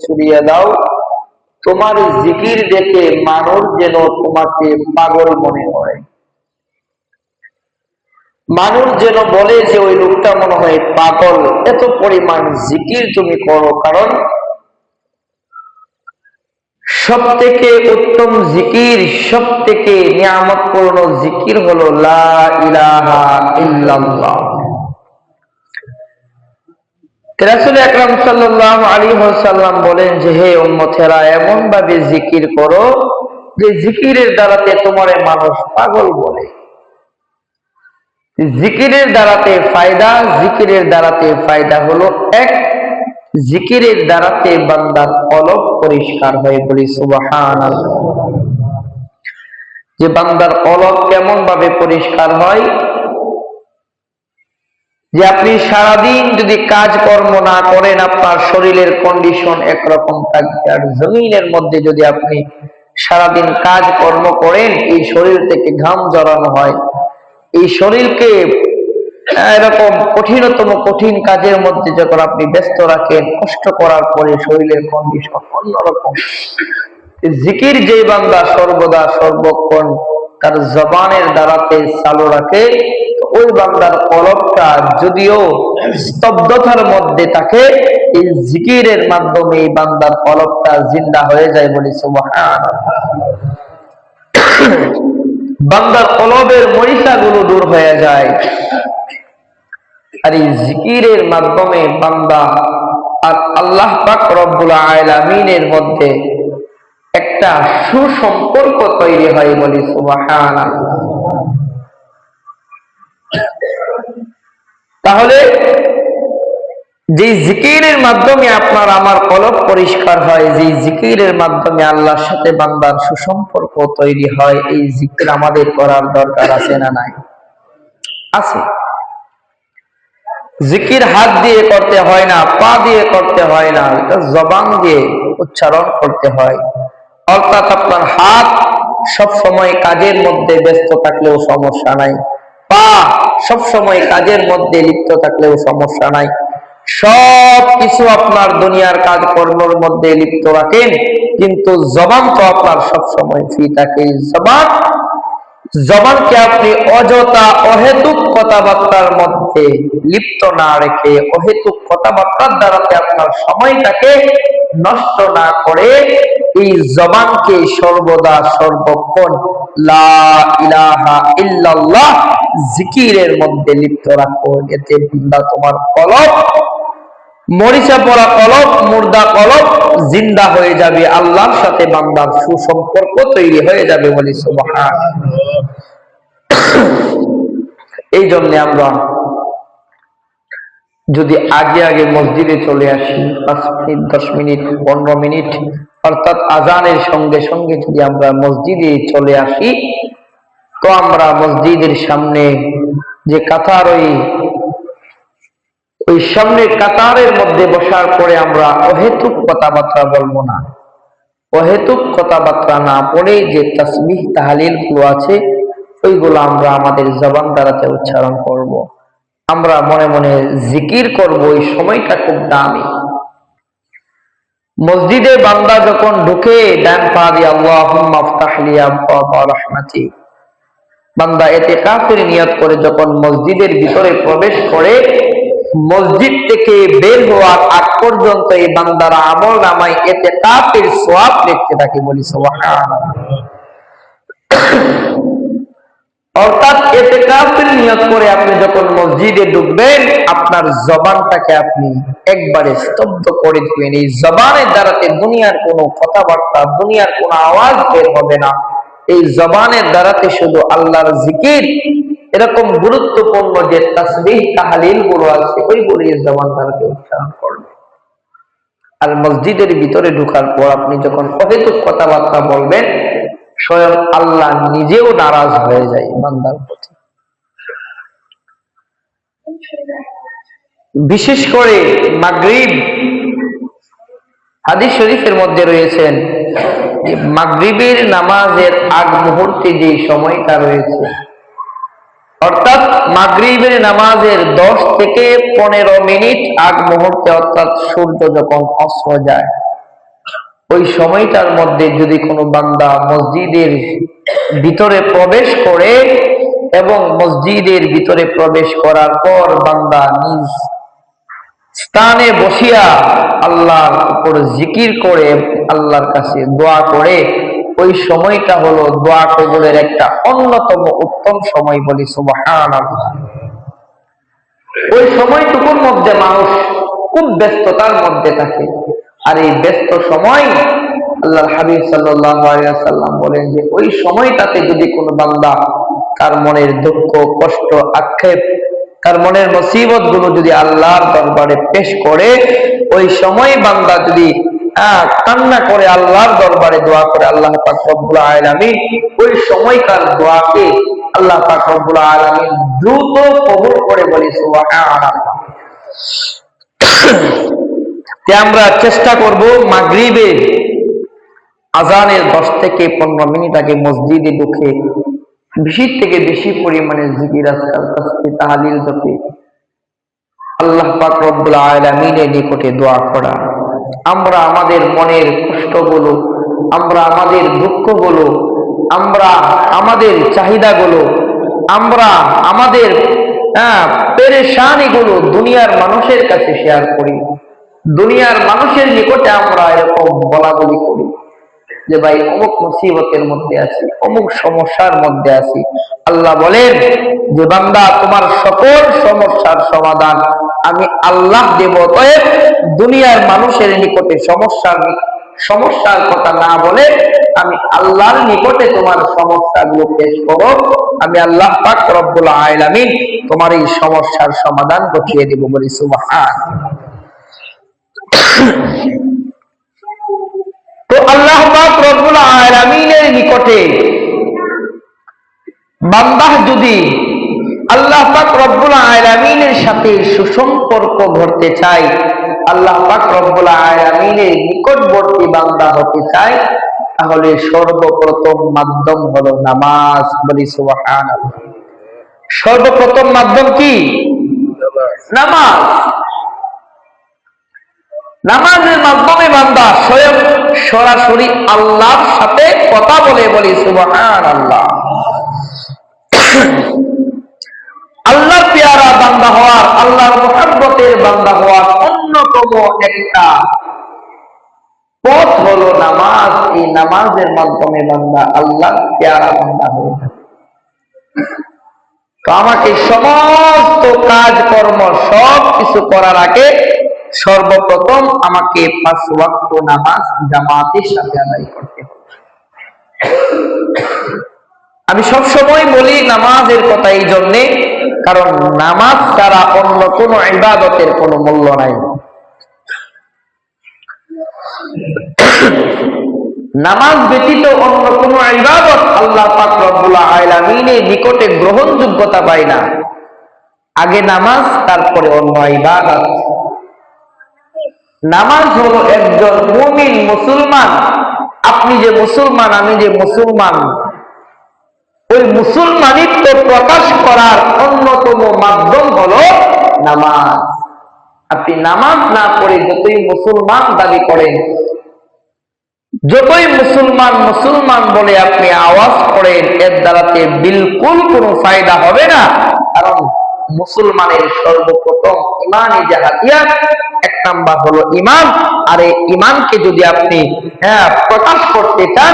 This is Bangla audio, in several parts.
ছড়িয়ে দাও। তোমার জিকির দেখে মানুষ যেন তোমাকে পাগল মনে হয়। মানুষ যেন বলে যে ওই লোকটা মনে হয় পাগল। এত পরিমাণ জিকির তুমি করো, কারণ সব থেকে উত্তম জিকির সব থেকে নিয়ামতপূর্ণ জিকির হলো লা ইলাহা ইল্লাল্লাহ। আকরাম আলাইহি ওয়াসাল্লাম বলেন যে, হে উম্মতেরা এমন ভাবে জিকির করো যে, জিকিরের দ্বারাতে তোমারে মানুষ পাগল বলে। জিকিরের দ্বারাতে ফায়দা, জিকিরের দ্বারাতে ফায়দা হলো এক। জিকিরের দ্বারাতে বান্দার কলব পরিষ্কার হয়ে বলি সুবাহান যে বান্দার কলব কেমন ভাবে পরিষ্কার হয় যে আপনি সারাদিন যদি কাজকর্ম না করেন, আপনার শরীরের কন্ডিশন একরকম থাকবে। আর জমিনের মধ্যে যদি আপনি সারাদিন কাজ কর্ম করেন, এই শরীর থেকে ঘাম জড়ানো হয়। এই শরীরকে এরকম কঠিনতম কঠিন কাজের মধ্যে যখন আপনি ব্যস্ত রাখেন, কষ্ট করার পরে শরীরের কন্ডিশন অন্যরকম। জিকির যে বান্দা সর্বদা সর্বক্ষণ তার জবানের দ্বারাতে চালু রাখে ওই বান্দার কলবটা যদিও স্তব্ধতার মধ্যে থাকে, এই জিকিরের মাধ্যমে এই বান্দার কলবটা জিন্দা হয়ে যায় বলি সুবহান বান্দার কলবের মরিচাগুলো দূর হয়ে যায়। আর এই জিকিরের মাধ্যমে বান্দা আর আল্লাহ পাক রব্বুল আলামিনের মধ্যে একটা সুসম্পর্ক তৈরি হয় বলি সুবাহান তাহলে যে জিকিরের মাধ্যমে আপনার আমার কলব পরিষ্কার হয়, যে জিকিরের মাধ্যমে আল্লাহর সাথে বান্দার সুসম্পর্ক তৈরি হয়, এই জিকির আমাদের করার দরকার আছে না নাই? আছে। জিকির হাত দিয়ে করতে হয় না, পা দিয়ে করতে হয় না জবান দিয়ে উচ্চারণ করতে হয়। অর্থাৎ আপনার হাত সব সময় কাজের মধ্যে ব্যস্ত থাকলেও সমস্যা নাই। পা সব সময় কাজের মধ্যে লিপ্ত থাকলেও সমস্যা নাই। সব কিছু আপনার দুনিয়ার কাজ কর্মের মধ্যে লিপ্ত রাখেন, কিন্তু জবান তো আপনার সব সময় ফ্রি থাকে। জবান জবানকে আপনি অযথা অহেতুক কথাবার্তার মধ্যে লিপ্ত না রেখে অহেতুক কথাবার্তার দ্বারাতে আপনার সময়টাকে নষ্ট না করে এই জবানকে সর্বদা সর্বক্ষণ জিকিরের মধ্যে লিপ্ত রাখো এতে বান্দা তোমার কলব মরিচা পড়া কলব মুর্দা কলব জিন্দা হয়ে যাবে আল্লাহর সাথে বান্দার সুসম্পর্ক তৈরি হয়ে যাবে বলি সুবহান। এই জন্য আমরা যদি আগে আগে মসজিদে চলে আসি, পাঁচ মিনিট, দশ মিনিট, পনেরো মিনিট, অর্থাৎ আজানের সঙ্গে সঙ্গে যদি আমরা মসজিদে চলে আসি, তো আমরা মসজিদের সামনে যে কাতার ওই ওই সামনে কাতারের মধ্যে বসার পরে আমরা অহেতুক কথাবার্তা বলব না। অহেতুক কথাবার্তা না পড়ে যে তসবিহ, তাহালিলগুলো আছে, ওইগুলো আমরা আমাদের জবান দ্বারাতে উচ্চারণ করব। আমরা মনে মনে জিকির করব, ওই সময়টা খুব দামি। মসজিদে বান্দা যখন ঢুকে, ডান পা দিয়ে আল্লাহ রহমাতি। বান্দা এতে কাফের নিয়ত করে যখন মসজিদের ভিতরে প্রবেশ করে মসজিদ থেকে বের হওয়ার আগ পর্যন্ত এই বান্দারা আমল নামায় এতে কাফের সোয়াব দেখতে থাকে বলি অর্থাৎ এতে কাফের নিয়ত করে আপনি যখন মসজিদে ঢুকবেন, আপনার জবানটাকে আপনি একবারে স্তব্ধ করে দিবেন। এই জবানের দ্বারাতে দুনিয়ার কোনো কথাবার্তা, দুনিয়ার কোনো আওয়াজ বের হবে না। এই জবানের দ্বারাতে শুধু আল্লাহর জিকির এরকম গুরুত্বপূর্ণ যে তাসবিহ তাহালিলগুলো আছে ওইগুলো জবান দ্বারাতে উচ্চারণ করবে। আর মসজিদের ভিতরে ঢুকার পর আপনি যখন অহেতুক কথাবার্তা বলবেন, স্বয়ং আল্লাহ নিজেও নারাজ হয়ে যায় বান্দার প্রতি। বিশেষ করে মাগরিব, হাদিস শরীফের মধ্যে রয়েছেন মাগরিবের নামাজের আগ মুহূর্তে যে সময়টা রয়েছে অর্থাৎ মাগরিবের নামাজের দশ থেকে পনেরো মিনিট আগ মুহূর্তে অর্থাৎ সূর্য যখন অস্ত যায়, ওই সময়টার মধ্যে যদি কোনো বান্দা মসজিদের ভিতরে প্রবেশ করে এবং মসজিদের ভিতরে প্রবেশ করার পর বান্দা নিজ স্থানে বসিয়া আল্লাহর উপর জিকির করে, আল্লাহর কাছে দোয়া করে ওই সময়টা হলো দোয়া কবুলের একটা অন্যতম উত্তম সময় বলি সুবাহান ওই সময়টুকুর মধ্যে মানুষ খুব ব্যস্ততার মধ্যে থাকে। আর এই ব্যস্ত সময় আল্লাহ হাবিব সাল্লাম বলেন যে ওই সময়টাতে যদি কোনো বান্দা তার মনের দুঃখ, কষ্ট, আক্ষেপ, তার মনের মুসিবতগুলো যদি আল্লাহর দরবারে পেশ করে, ওই সময় বান্দা যদি কান্না করে আল্লাহর দরবারে দোয়া করে আল্লাহ পাক রব্বুল ওই সময়কার দোয়াকে আল্লাহ পাক রব্বুল দ্রুত কবুল করে বলি আমরা চেষ্টা করব মাগরিবের আজানের দশ থেকে পনেরো মিনিট আগে মসজিদে ঢুকে বেশি থেকে বেশি পরিমাণে জিকির তাসবিহ তাহলিল আল্লাহ পাক রব্বুল আলামিনের নিকটে দোয়া করা। আমরা আমাদের মনের কষ্টগুলো আমরা আমাদের দুঃখগুলো আমরা আমাদের চাহিদাগুলো আমরা আমাদের হ্যাঁ পেরেশানিগুলো দুনিয়ার মানুষের কাছে শেয়ার করি। দুনিয়ার মানুষের নিকটে আমরা এরকম বলা বলি করি। যে ভাই, অমুক মুসিবতের মধ্যে আছি, অমুক সমস্যার মধ্যে আছি। আল্লাহ বলেন, যে বান্দা, তোমার সকল সমস্যার সমাধান আমি আল্লাহ দেব, অতএব দুনিয়ার মানুষের নিকটে সমস্যার সমস্যার কথা না বলে আমি আল্লাহর নিকটে তোমার সমস্যাগুলো পেশ করো। আমি আল্লাহ পাক রব্বুল তোমার এই সমস্যার সমাধান ঘটিয়ে দেব বলি, সুবহান। তো আল্লাহ আলামিনের নিকটে। যদি আল্লাহ পাক রব্বুল সাথে সুসম্পর্ক চায়, আল্লাহ পাক নিকটবর্তী বান্দা হতে চায়, তাহলে সর্বপ্রথম মাধ্যম হলো নামাজ বলি সর্বপ্রথম মাধ্যম কি? নামাজ। নামাজের মাধ্যমে বান্দা স্বয়ং সরাসরি আল্লাহর সাথে কথা বলে বলি সুবহান আল্লাহ আল্লাহ পেয়ারা বান্দা হওয়ার, আল্লাহর মোহাব্বতের বান্দা হওয়ার অন্যতম একটা পথ হলো নামাজ। এই নামাজের মাধ্যমে বান্দা আল্লাহ পেয়ারা বান্দা হয়ে তো আমাকে সমস্ত কাজ কর্ম সব কিছু করার আগে সর্বপ্রথম আমাকে নামাজ জামাতের সাথে আদায় করতে হবে। আমি সব সময় বলি নামাজের কথা এই জন্যে, কারণ নামাজ ছাড়া অন্য কোন ইবাদতের কোনো মূল্য নাই। নামাজ ব্যতীত অন্য কোন ইবাদত আল্লাহ পাক রব্বুল আলামিনের নিকটে গ্রহণযোগ্যতা পায় না। আগে নামাজ, তারপরে অন্য ইবাদত। নামাজ হলো একজন মুমিন মুসলমান। আপনি যে মুসলমান, আমি যে মুসলমান। ওই মুসলমানিত্ব প্রকাশ করার অন্যতম মাধ্যম হলো নামাজ। আপনি নামাজ না পড়ে যতই মুসলমান দাবি করেন, যতই মুসলমান মুসলমান বলে আপনি আওয়াজ করেন, এর দ্বারাতে বিলকুল কোনো ফায়দা হবে না। কারণ মুসলমানের সর্বপ্রথম ইমানই যে হাতিয়ার এক নাম্বার হলো ইমান। আর এই ইমানকে যদি আপনি হ্যাঁ প্রকাশ করতে চান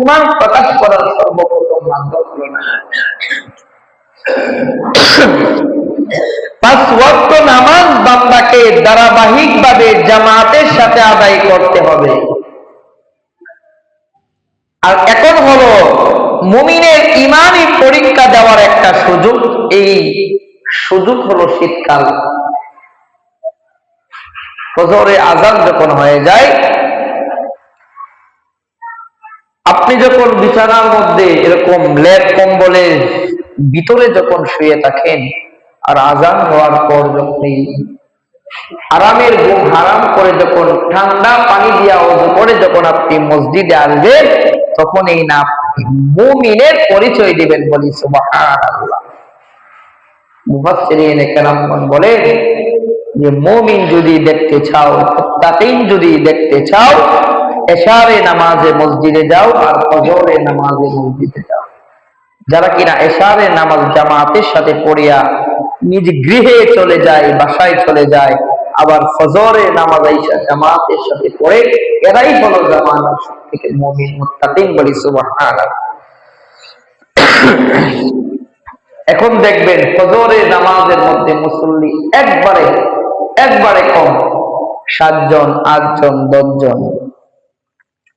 ইমান প্রকাশ করার সর্বপ্রথম মাধ্যম হলো না। পাঁচ নামাজ বান্দাকে ধারাবাহিক ভাবে জামাতের সাথে আদায় করতে হবে। আর এখন হলো মুমিনের ইমানই পরীক্ষা দেওয়ার একটা সুযোগ। এই সুযোগ হলো শীতকাল। ফজরে আজান যখন হয়ে যায়, আপনি যখন বিছানার মধ্যে এরকম লেপ কম্বলের ভিতরে যখন শুয়ে থাকেন আর আজান হওয়ার পর যখন হারামের ঘুম হারাম করে যখন ঠান্ডা পানি দিয়া অজু করে যখন আপনি মসজিদে আসবেন, তখন এই না মুমিনের পরিচয় দিবেন বলি সুবহানাল্লাহ। মুফাসসিরিন কেরামগণ বলেন যে মুমিন যদি দেখতে চাও তাকিন যদি দেখতে চাও, এশারে নামাজে মসজিদে যাও আর ফজরে নামাজে মসজিদে যাও। যারা কিনা এশারে নামাজ জামাতের সাথে পড়িয়া নিজ গৃহে চলে যায়, বাসায় চলে যায়, আবার ফজরে নামাজ জামাতের সাথে পড়ে, এরাই হলো জামানার সব থেকে মমিন, মুত্তাকিন বলি সুবহানাল্লাহ। এখন দেখবেন ফজরে নামাজের মধ্যে মুসল্লি একবারে একবারে কম। সাতজন, আটজন, দশজন।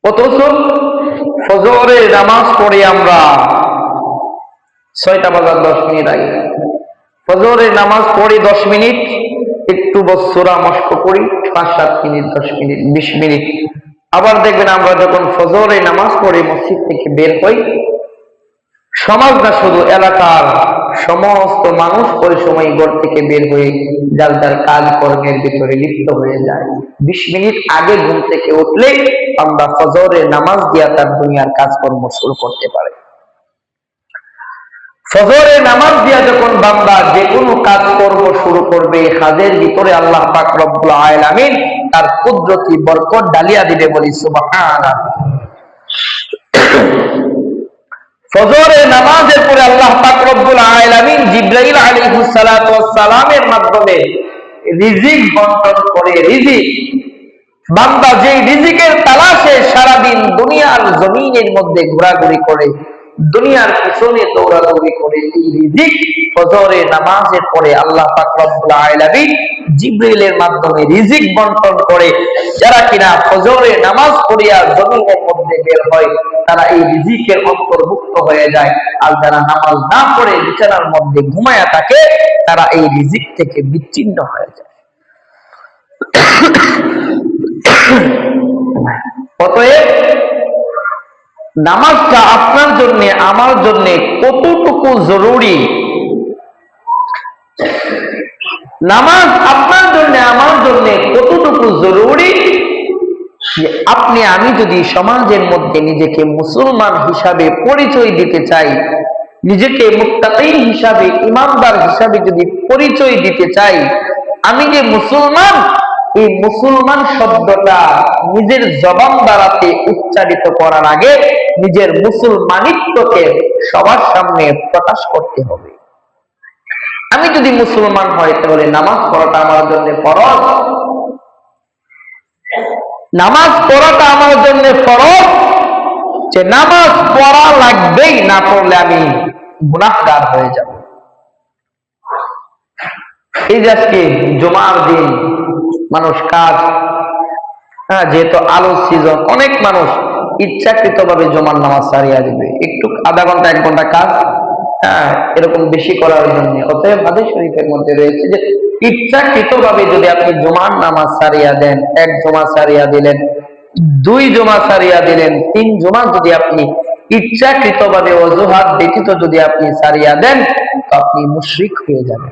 অথচ ফজরে নামাজ পড়ে আমরা ছয়টা বাজার দশ মিনিট আগে। ফজরে নামাজ পড়ি দশ মিনিট, একটু বৎসরা মস্ক করি, পাঁচ, সাত মিনিট, দশ মিনিট, বিশ মিনিট। আবার দেখবেন আমরা যখন ফজরে নামাজ পড়ে মসজিদ থেকে বের হই সমাজ না শুধু এলাকার সমস্ত মানুষ ওই সময় ঘর থেকে বের হয়ে যার যার কাজ কর্মের ভিতরে লিপ্ত হয়ে যায়। বিশ মিনিট আগে ঘুম থেকে উঠলে আমরা ফজরের নামাজ দিয়া তার দুনিয়ার কাজকর্ম শুরু করতে পারে। ফজরে নামাজ দিয়া যখন বান্দা যে কোনো কাজ কর্ম শুরু করবে কাজের ভিতরে আল্লাহ পাক রব্বুল আলামিন তার কুদরতি বরকত ডালিয়া দিবে বলি, সুবহানাল্লাহ। ফজরে নামাজের পরে আল্লাহ পাকরবুল আলামিন জিব্রাইল সালামের মাধ্যমে রিজিক বন্টন করে, রিজিক। বান্দা যে রিজিকের তালাশে সারাদিন দুনিয়ার জমিনের মধ্যে ঘোরাঘুরি করে দুনিয়ার পিছনে দৌড়াদৌড়ি করে এই ফজরে নামাজের পরে আল্লাহ পাক রব্বুল আলামিন জিব্রাইলের মাধ্যমে রিজিক বন্টন করে, যারা কিনা ফজরে নামাজ পড়িয়া জমিনের মধ্যে বের হয়, তারা এই রিজিকের অন্তর্ভুক্ত হয়ে যায়। আর যারা নামাজ না পড়ে বিছানার মধ্যে ঘুমায়া থাকে, তারা এই রিজিক থেকে বিচ্ছিন্ন হয়ে যায়। অতএব নামাজটা আপনার জন্য, আমার জন্য কতটুকু জরুরি? নামাজ আপনার জন্য, আমার জন্য কতটুকু জরুরি? আপনি, আমি যদি সমাজের মধ্যে নিজেকে মুসলমান হিসাবে পরিচয় দিতে চাই, নিজেকে মুক্তাকিন হিসাবে, ইমানদার হিসাবে যদি পরিচয় দিতে চাই, আমি যে মুসলমান এই মুসলমান শব্দটা নিজের জবান দ্বারাতে উচ্চারিত করার আগে নিজের মুসলমানিত্বকে সবার সামনে প্রকাশ করতে হবে। আমি যদি মুসলমান হয়, তাহলে নামাজ পড়াটা আমার জন্য ফরজ। নামাজ পড়াটা আমার জন্য ফরজ। যে নামাজ পড়া লাগবেই, না পড়লে আমি গুনাহগার হয়ে যাব। এই যে আজকে জমার দিন মানুষ কাজ। হ্যাঁ যেহেতু আলো সিজন অনেক মানুষ ইচ্ছাকৃত ভাবে জমার নামাজ সারিয়া দিবে। একটু আধা ঘণ্টা, এক ঘণ্টা কাজ হ্যাঁ এরকম বেশি করার জন্য। অতএব হাদিস শরীফের মধ্যে রয়েছে যে ইচ্ছাকৃত ভাবে যদি আপনি জমার নামাজ সারিয়া দেন, এক জমা সারিয়া দিলেন, দুই জমা সারিয়া দিলেন, তিন জমা যদি আপনি ইচ্ছাকৃত ভাবে অজুহাত ব্যতীত যদি আপনি সারিয়া দেন, তো আপনি মুশ্রিক হয়ে যাবেন।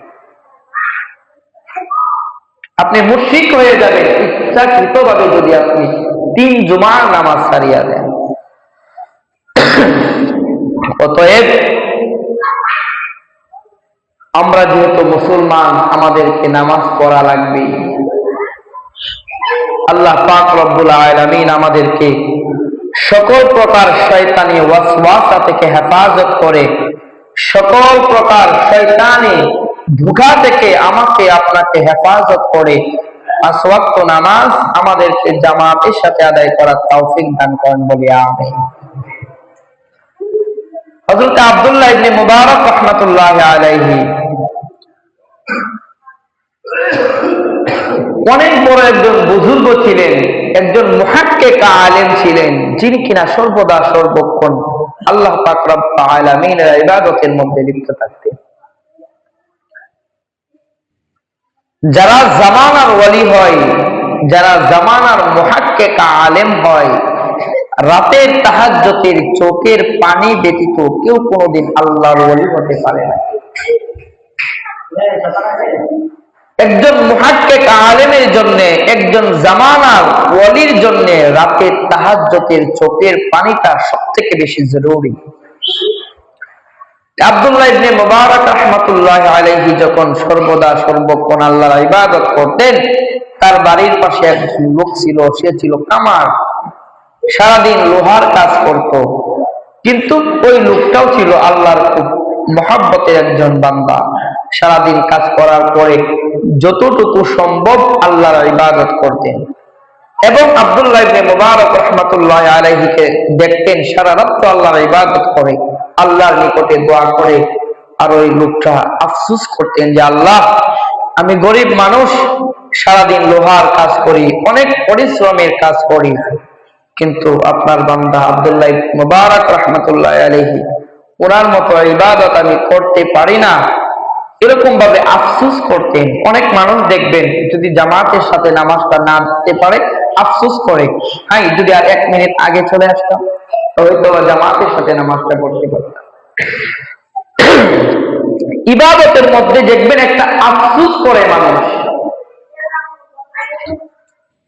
আপনি মুশরিক হয়ে যাবেন ইচ্ছাকৃত ভাবে যদি আপনি তিন জুমার নামাজ সারিয়া দেন। অতএব আমরা যেহেতু মুসলমান, আমাদেরকে নামাজ পড়া লাগবে। আল্লাহ পাক রব্বুল আলামিন আমাদেরকে সকল প্রকার শয়তানি ওয়াসওয়াসা থেকে হেফাজত করে সকল প্রকার শয়তানি ধোঁকা থেকে আমাকে আপনাকে হেফাজত করে নামাজ আমাদেরকে জামাতের সাথে আদায় করার তৌফিক দান করেন বলে আমি আব্দুল্লাহ ইবনে মুবারক রাহমাতুল্লাহ আলাইহি অনেক বড় একজন বুজুর্গ ছিলেন, একজন মুহাক্কিকা আলেম ছিলেন, যিনি কিনা সর্বদা সর্বক্ষণ আল্লাহ পাক রব্বুল আলামিনের ইবাদতের মধ্যে লিপ্ত থাকতেন। যারা জামানার ওয়ালি হয়, যারা জামানার মুহাক্কিকা আলেম হয় রাতের তাহাজ্জুদের চোখের পানি ব্যতীত কেউ কোনোদিন আল্লাহর ওয়ালি হতে পারে না। একজন মুহাক্কিক আলেমের জন্য, একজন জামানার ওয়ালির জন্য রাতের তাহাজ্জুদের চোখের পানিটা সবথেকে বেশি জরুরি। আব্দুল্লাহ মুবারক রাহমাতুল্লাহ যখন সর্বদা সর্বক্ষণ ইবাদত করতেন, তার বাড়ির পাশে লোক ছিল, সে ছিল কামার। সারাদিন লোহার কাজ করত। কিন্তু ওই লোকটাও ছিল আল্লাহর খুব মহাব্বতের একজন বান্দা। সারাদিন কাজ করার পরে যতটুকু সম্ভব আল্লাহর ইবাদত করতেন। এবং আব্দুল্লাহ ইবনে মুবারক রহমাতুল্লাহ আলাইহিকে দেখতেন, সারা রাত্র আল্লাহর ইবাদত করে, আল্লাহর নিকটে দোয়া করে। আর ওই লোকটা আফসুস করতেন যে, আল্লাহ, আমি গরিব মানুষ, সারাদিন লোহার কাজ করি, অনেক পরিশ্রমের কাজ করি। কিন্তু আপনার বান্দা আব্দুল্লাহ মুবারক রহমাতুল্লাহ আলাইহি, ওনার মতো ইবাদত আমি করতে পারি না। এরকম ভাবে আফসুস করতেন। অনেক মানুষ দেখবেন, যদি জামাতের সাথে নামাজটা না দিতে পারে, আফসুস করে। হ্যাঁ যদি আর এক মিনিট আগে চলে আসতাম, হয়তো জামাতের সাথে নামাজটা পড়তে পারতাম। ইবাদতের মধ্যে দেখবেন একটা আফসুস করে মানুষ।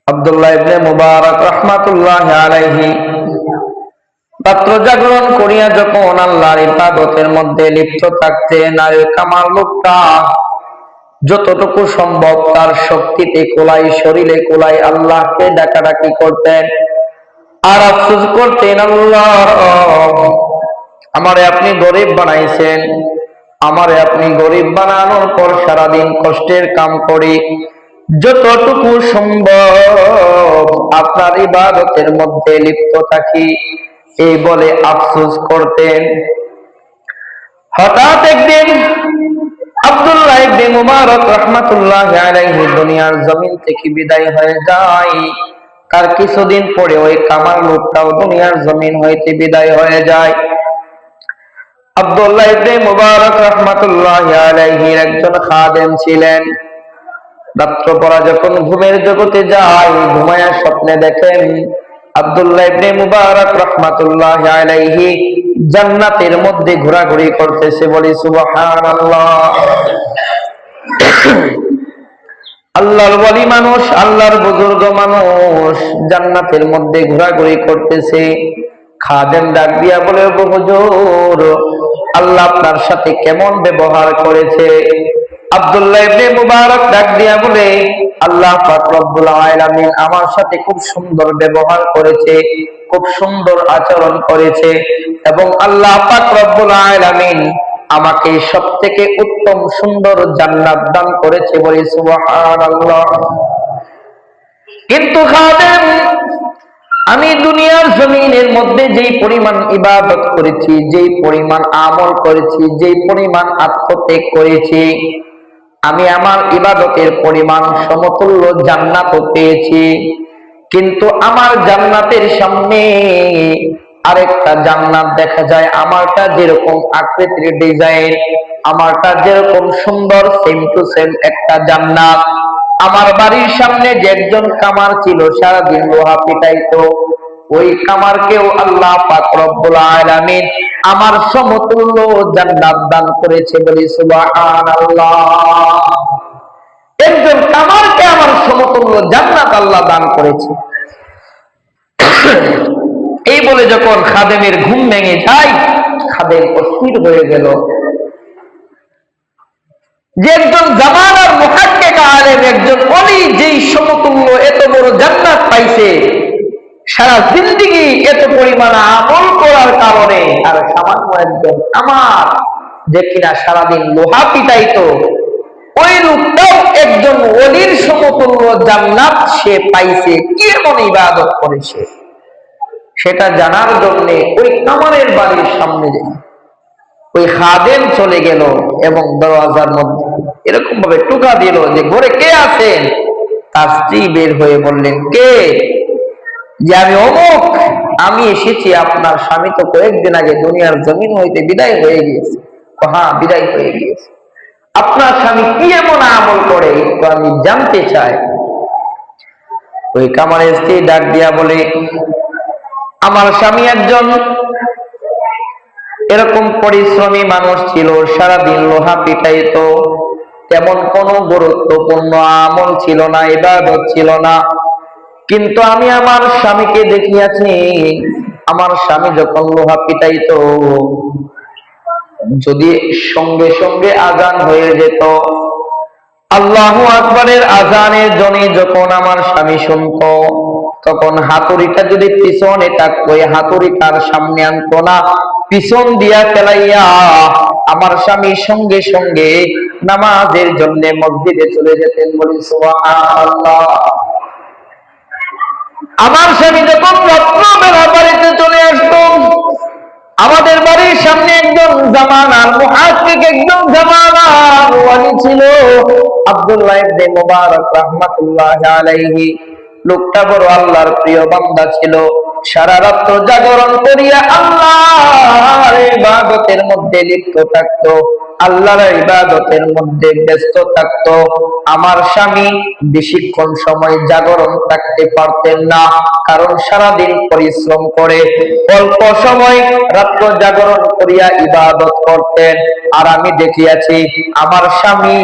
আব্দুল্লাহ ইবনে মুবারক রহমাতুল্লাহ আলাইহি রাত্র জাগরণ করিয়া যখন আল্লাহর ইবাদতের মধ্যে লিপ্ত থাকতেন আর ওই কামার লোকটা যতটুকু সম্ভব তার শক্তিতে কোলাই, শরীরে কোলাই আল্লাহকে ডাকাডাকি করতেন। আর আফসোস করতেন, আল্লাহ, আমারে আপনি গরিব বানাইছেন। আমারে আপনি গরিব বানানোর পর সারাদিন কষ্টের কাম করি। যতটুকু সম্ভব আপনার ইবাদতের মধ্যে লিপ্ত থাকি। এই বলে আফসোস করতেন। হঠাৎ একদিন আব্দুল্লাহ ইবনে মুবারক রাহমাতুল্লাহ আলাইহি দুনিয়ার জমিন থেকে বিদায় হয়ে যায়। তার কিছুদিন পরে ওই কামার লোকটাও দুনিয়ার জমিন হইতে বিদায় হয়ে যায়। আব্দুল্লাহ ইবনে মুবারক রাহমাতুল্লাহ আলাইহির একজন খাদেম ছিলেন। রাত্র পরা যখন ঘুমের জগতে যায়, ঘুমায়া স্বপ্নে দেখেন ইবনে মুবারক আলাইহি জান্নাতের মধ্যে ঘোরাঘুরি করতেছে, বলি সুবহানাল্লাহ। আল্লাহর মানুষ, আল্লাহর বুজুর্গ মানুষ জান্নাতের মধ্যে ঘোরাঘুরি করতেছে। খাদেম ডাক দিয়া বলে "ও হুজুর, আল্লাহ আপনার সাথে কেমন ব্যবহার করেছে? আব্দুল্লাহ ইবনে মুবারক ডাক দিয়া বলে, আল্লাহ পাক রব্বুল আলামিন আমার সাথে খুব সুন্দর ব্যবহার করেছে, খুব সুন্দর আচরণ করেছে এবং আল্লাহ পাক রব্বুল আলামিন আমাকে উত্তম সুন্দর জান্নাত দান করেছে বলে সুবহানাল্লাহ। কিন্তু খাদেম, আমি দুনিয়ার জমিনের মধ্যে যেই পরিমাণ ইবাদত করেছি, যেই পরিমাণ আমল করেছি, যেই পরিমাণ আত্মত্যাগ করেছি আমি আমার ইবাদতের পরিমাণ সমতুল্য জান্নাত পেয়েছি। কিন্তু আমার জান্নাতের সামনে আরেকটা জান্নাত দেখা যায়, আমারটা যেরকম আকৃতির ডিজাইন, আমারটা যেরকম সুন্দর সেম টু সেম একটা জান্নাত। আমার বাড়ির সামনে যে একজন কামার ছিল, সারাদিন লোহা পিটাইতো। ওই কামারকেও আল্লাহ আলামিন আমার সমতুল্য জান্নাত দান করেছে বলি সুবহানাল্লাহ। একজন কামারকে আমার সমতুল্য জান্নাত আল্লাহ দান করেছে। এই বলে যখন খাদেমের ঘুম ভেঙে যায়, খাদেম অস্থির হয়ে গেল। যে একজন জামানার মুখাক্কে আলেম, একজন অলি যেই সমতুল্য এত বড় জান্নাত পাইছে সারা জিন্দিগি এত পরিমাণ আমল করার কারণে আর সামান্য একজন আমার যে কিনা সারাদিন লোহা পিটাইতো, ওই লোকটাও একজন অলির সমতুল্য জান্নাত সে পাইছে, কি এমন ইবাদত করেছে? সেটা জানার জন্য ওই কামারের বাড়ির সামনে যাই ওই খাদেম চলে গেল এবং দরওয়াজার মধ্যে এরকম ভাবে টুকা দিল যে, ঘরে কে আছেন? তার স্ত্রী বের হয়ে বললেন, কে? যে আমি অমুক, আমি এসেছি আপনার স্বামী তো কয়েকদিন আগে দুনিয়ার জমিন হইতে বিদায় হয়ে গিয়েছে। হ্যাঁ বিদায় হয়ে গিয়েছে। আপনার স্বামী কি এমন আমল করে, একটু আমি জানতে চাই। ওই কামারের স্ত্রী ডাক দিয়া বলে, আমার স্বামী একজন এরকম পরিশ্রমী মানুষ ছিল, সারাদিন লোহা পিটাইতো, তেমন কোনো গুরুত্বপূর্ণ আমল ছিল না, ইবাদত ছিল না। কিন্তু আমি আমার স্বামীকে দেখিয়াছি, আমার স্বামী যখন লোহা পিটাইতো, যদি সঙ্গে সঙ্গে আজান হয়ে যেত, আল্লাহ আকবরের আজানের জনে যখন আমার স্বামী শুনত, তখন হাতুড়িটা যদি পিছনে থাকতো এই হাতুড়ি তার সামনে আনতো না, পিছন দিয়া ফেলাইয়া আমার স্বামী সঙ্গে সঙ্গে নামাজের জন্য মসজিদে চলে যেতেন। বলি, সুবহানাল্লাহ। আমার স্বামী যখন রত্নবেলা বাড়িতে চলে আসতো। আমাদের বাড়ির সামনে একজন জামানার মুহাদ্দিক একজন জামানার ছিল। আব্দুল্লাহ ইবনে মুবারক রাহমাতুল্লাহ লোকটা বড় আল্লাহর প্রিয় বান্দা ছিল। সারা রাত্র জাগরণ করিয়া আল্লাহর ইবাদতের মধ্যে লিপ্ত থাকতো। আল্লাহর ইবাদতের মধ্যে ব্যস্ত থাকতো। আমার স্বামী বেশিক্ষণ সময় জাগরণ থাকতে পারতেন না, কারণ সারাদিন পরিশ্রম করে। অল্প সময় রাত্র জাগরণ করিয়া ইবাদত করতেন। আর আমি দেখিয়াছি, আমার স্বামী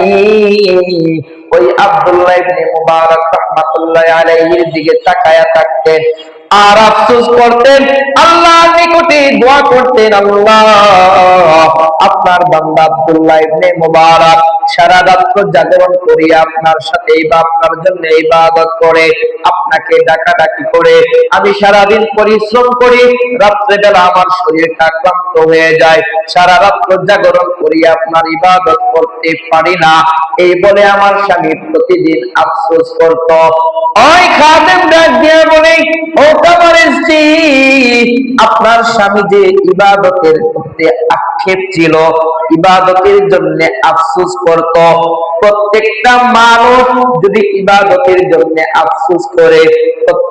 ওই আব্দুল্লাহ ইবনে মুবারক রাহমাতুল্লাহ আলাইহির দিকে তাকায়া থাকতেন। আর আফসোস করতেন, আল্লাহর নিকটে দোয়া করতেন আল্লাহ। আপনার বান্দা আব্দুল্লাহ ইবনে মুবারক সারা রাত্র জাগরণ করিয়া আপনার সাথে বা আপনার জন্য ইবাদত করে, আপনাকে ডাকাডাকি করে, আমি সারাদিন পরিশ্রম করি রাত্রে বেলা আমার শরীরটা আক্রান্ত হয়ে যায় সারা রাত্র জাগরণ করি আপনার ইবাদত করতে পারি না। এই বলে আমার স্বামী প্রতিদিন আফসোস করত। ওই খাদেম ডাক দিয়ে বলে, ও আপনার স্বামী যে ইবাদতের প্রতি আক্ষেপ ছিল, ইবাদতের জন্য আফসোস করত। প্রত্যেকটা মানুষ যদি ইবাদতের জন্য আফসোস করে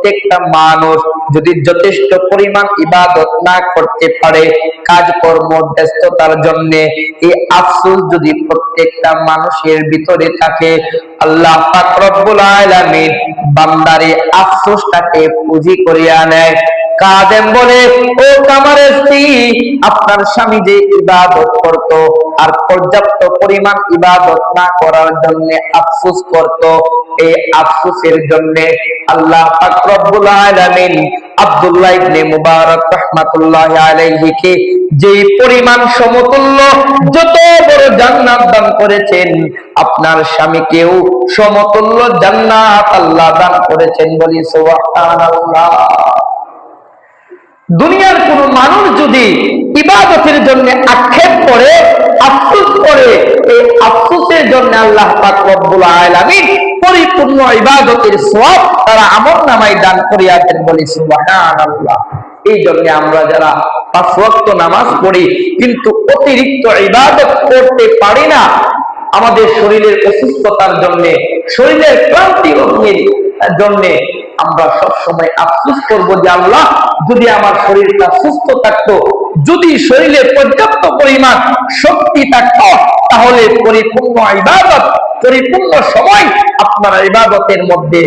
প্রত্যেকটা মানুষ যদি যথেষ্ট পরিমাণ ইবাদত না করতে পারে, কাজকর্ম, ব্যস্ততার জন্য, এই আফসুস যদি প্রত্যেকটা মানুষের ভিতরে থাকে, আল্লাহ পাক রব্বুল আলামিন বান্দারে আফসোসটাকে পুঁজি করিয়া নেয়। কাদেম বলে, ও কামার স্ত্রী, আপনার স্বামী যে ইবাদত করত আর পর্যাপ্ত পরিমাণ ইবাদত না করার জন্য আফসোস করত, এই আফসোসের জন্য আল্লাহ পাক রব্বুল আলামিন আব্দুল্লাহ ইবনে মুবারক রাহমাতুল্লাহ আলাইহিকে যে পরিমাণ সমতুল্য যত বড় জান্নাত দান করেছেন, আপনার স্বামীকেও সমতুল্য জান্নাত আল্লাহ দান করেছেন বলি সুবহানাল্লাহ। দুনিয়ার কোন মানুষ যদি ইবাদতের জন্য আক্ষেপ করে, আফসোস করে, এই আফসোসের জন্য আল্লাহ পরিপূর্ণ ইবাদতের সওয়াব তারা আমল নামায় দান করিয়া দেন বলি এই জন্য আমরা যারা পাঁচ নামাজ পড়ি, কিন্তু অতিরিক্ত ইবাদত করতে পারি না আমাদের শরীরের অসুস্থতার জন্য, শরীরের ক্লান্তি জন্য আমরা সব সময় আফসোস করব যে আল্লাহ, যদি আমার শরীরটা সুস্থ থাকতো, যদি শরীরে পর্যাপ্ত পরিমাণ শক্তি থাকতো, তাহলে পরিপূর্ণ ইবাদত, পরিপূর্ণ সময় আপনার ইবাদতের মধ্যে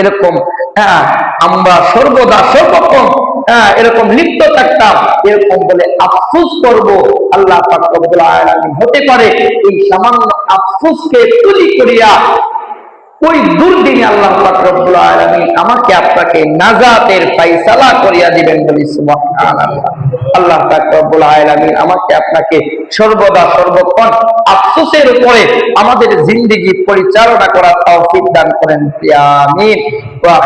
এরকম হ্যাঁ আমরা সর্বদা সর্বক্ষণ হ্যাঁ এরকম লিপ্ত থাকতাম, এরকম বলে আফসোস করব, আল্লাহ হতে পারে, এই সামান্য আফসোসকে পুরি করিয়া ওই দুর্দিনে আল্লাহ পাক রব্বুল আলামিন আমাকে আপনাকে নাজাতের ফাইসালা করিয়া দিবেন বলি আল্লাহ পাক রব্বুল আলামিন আমাকে আপনাকে সর্বদা সর্বক্ষণ আফসোসের উপরে আমাদের জিন্দেগি পরিচালনা করার তৌফিক দান করেন। আমিন। ওয়া